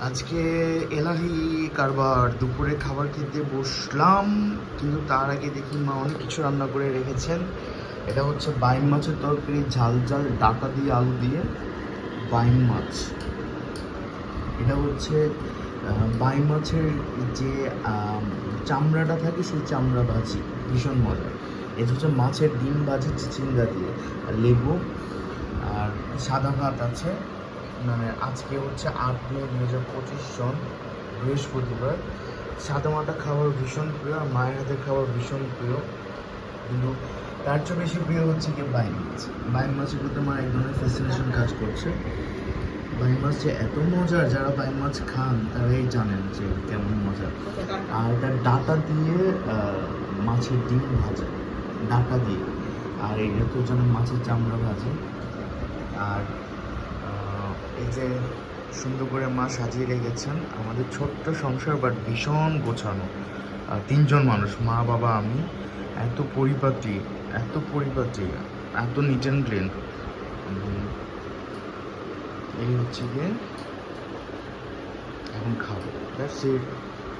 আজকে এলাহি কারবার, দুপুরে খাবার খেতে বসলাম, কিন্তু তার আগে দেখি মা অনেক কিছু রান্না করে রেখেছেন। এটা হচ্ছে বাইম মাছের তরকারি, ঝাল ঝাল ডাটা দিয়ে আলু দিয়ে বাইম মাছ। এটা হচ্ছে বাইম মাছের যে চামড়াটা থাকে সেই চামড়া ভাজি, ভীষণ মজা। এটা হচ্ছে মাছের ডিম ভাজি, চিচিঙ্গা দিয়ে। লেবু, আর সাদা ভাত আছে। মানে আজকে হচ্ছে আট মে দু হাজার পঁচিশ সন বৃহস্পতিবার। সাদা মাটা খাবার ভীষণ প্রিয় আর মায়ের হাতের খাবার ভীষণ প্রিয়। কিন্তু তার চেয়ে বেশি প্রিয় হচ্ছে কি বাইম মাছ। বাইম মাছের প্রতি আমার এক ধরনের ফ্যাসিনেশন কাজ করছে। বাইম মাছ যে এত মজার, যারা বাইম মাছ খান তারাই জানেন যে কেমন মজা আর এটা ডাটা দিয়ে মাছের ডিম ভাজা, ডাটা দিয়ে। আর এটা তো যেন মাছের চামড়া ভাজে। আর এই যে সুন্দর করে মা সাজিয়ে রেখেছেন আমাদের ছোট্ট সংসার বাট ভীষণ গোছানো। তিনজন মানুষ, মা, বাবা, আমি, এত পরিপাটি এত পরিপাটি, এত নিট অ্যান্ড ক্লিন এই হচ্ছে গিয়ে এখন খাব। That's it